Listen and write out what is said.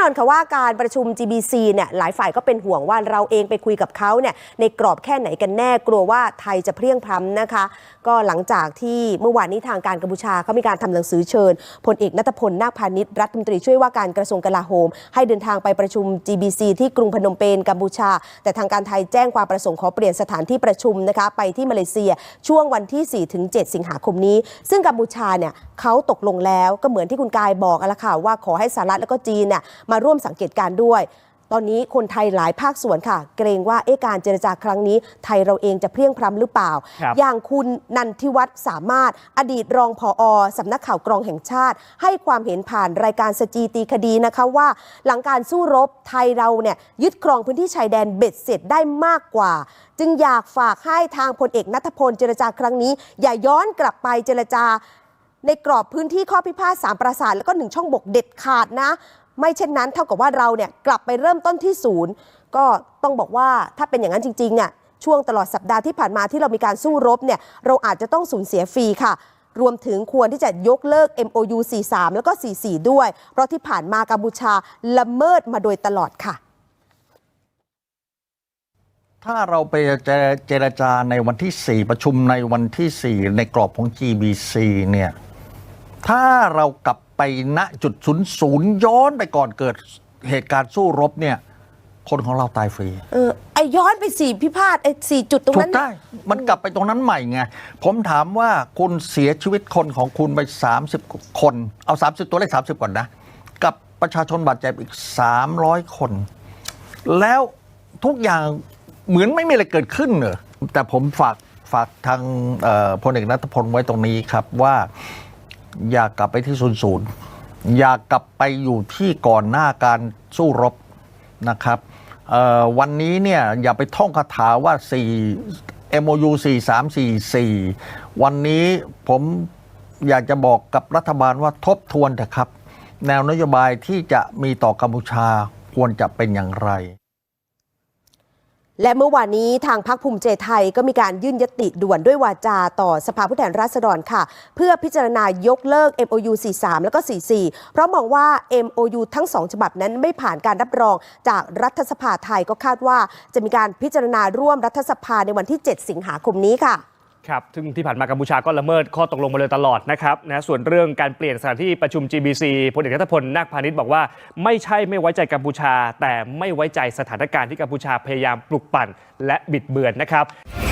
นอนค่ะว่าการประชุม GBC เนี่ยหลายฝ่ายก็เป็นห่วงว่าเราเองไปคุยกับเขาเนี่ยในกรอบแค่ไหนกันแน่กลัวว่าไทยจะเพลียงพล้ำนะคะ ก็หลังจากที่เมื่อวานนี้ทางการกัมพูชาเขามีการทำหนังสือเชิญพลเอกนัทพลนาคพาณิชย์รัฐมนตรีช่วยว่าการกระทรวงกลาโหม ให้เดินทางไปประชุม GBC ที่กรุงพนมเปญกัมพูชา แต่ทางการไทยแจ้งความประสงค์ขอเปลี่ยนสถานที่ประชุมนะคะไปที่มาเลเซียช่วงวันที่ 4-7 สิงหาคมนี้ ซึ่งกัมพูชาเนี่ยเขาตกลงแล้วก็เหมือนที่คุณกายบอกอะละค่ะว่าขอให้สหรัฐแล้วก็จีนเนี่ยมาร่วมสังเกตการณ์ด้วย ตอนนี้คนไทยหลายภาคส่วนค่ะ เกรงว่าเอะการเจรจาครั้งนี้ ไทยเราเองจะเพลียงพล้ำหรือเปล่าครับอย่างคุณนันทิวัฒน์สามารถ อดีตรองผออสำนักข่าวกรองแห่งชาติ ให้ความเห็นผ่านรายการสจีตีคดีนะคะว่า หลังการสู้รบไทยเราเนี่ยยึดครองพื้นที่ชายแดนเบ็ดเสร็จได้มากกว่า จึงอยากฝากให้ทางพลเอกนัทพลเจรจาครั้งนี้ อย่าย้อนกลับไปเจรจาในกรอบพื้นที่ข้อพิพาทสามปราสาทแล้วก็หนึ่งช่องบกเด็ดขาดนะ ไม่เช่นนั้นเท่ากับว่าเราเนี่ยกลับไปเริ่มต้นที่ศูนย์ก็ต้องบอกว่าถ้าเป็นอย่างนั้นจริงๆเนี่ยช่วงตลอดสัปดาห์ที่ผ่านมาที่เรามีการสู้รบเนี่ยเราอาจจะต้องสูญเสียฟรีค่ะ รวมถึงควรที่จะยกเลิก MOU 43 แล้วก็ 44 ด้วย เพราะที่ผ่านมากัมพูชาละเมิดมาโดยตลอดค่ะ ถ้าเราไปเจรเจรจาในวันที่ 4 ประชุมในวันที่ 4 ในกรอบของ GBC เนี่ย ถ้าเรากลับไปณจุดศูนย์ศูนย์ย้อนไปก่อนเกิดเหตุการณ์สู้รบเนี่ย คนของเราตายฟรี เออไอย้อนไปสี่พิพาทไอสี่จุดตรงถูนั้กน ได้ มันกลับไปตรงนั้นใหม่ไง ผมถามว่าคุณเสียชีวิตคนของคุณไป 30 คน เอา 30 ตัวเลข 30 ก่อนนะ กับประชาชนบาดเจ็บอีก 300 คน แล้วทุกอย่างเหมือนไม่มีอะไรเกิดขึ้นเหรอแต่ผมฝากฝากทางเอ่อพลเอกนัทพลไว้ตรงนี้ครับว่า อยากกลับไปที่ศูนย์ศูนย์อยากกลับไปอยู่ที่ก่อนหน้าการสู้รบนะครับวันนี้เนี่ยอย่าไปท่องคาถาว่า 4 MOU 4344 วันนี้ผมอยากจะบอกกับรัฐบาลว่าทบทวนเถอะครับ แนวนโยบายที่จะมีต่อกัมพูชาควรจะเป็นอย่างไร และเมื่อวานนี้ทางพักภูมิใจไทยก็มีการยื่นยติด่วนด้วยวาจาต่อสภาผู้แทนราษฎรค่ะ เพื่อพิจารณายกเลิก MOU 43 แล้วก็ 44 เพราะมองว่า MOU ทั้งสองฉบับนั้นไม่ผ่านการรับรองจากรัฐสภาไทยก็คาดว่าจะมีการพิจารณาร่วมรัฐสภาในวันที่ 7 สิงหาคมนี้ค่ะ ครับซึ่งที่ผ่านมากัมพูชาก็ละเมิดข้อตกลงมาเลยตลอดนะครับนะส่วนเรื่องการเปลี่ยนสถานที่ประชุม GBC พลเอกนัทพลนาคพาณิชย์บอกว่าไม่ใช่ไม่ไว้ใจกัมพูชา แต่ไม่ไว้ใจสถานการณ์ที่กัมพูชาพยายามปลุกปั่นและบิดเบือนนะครับ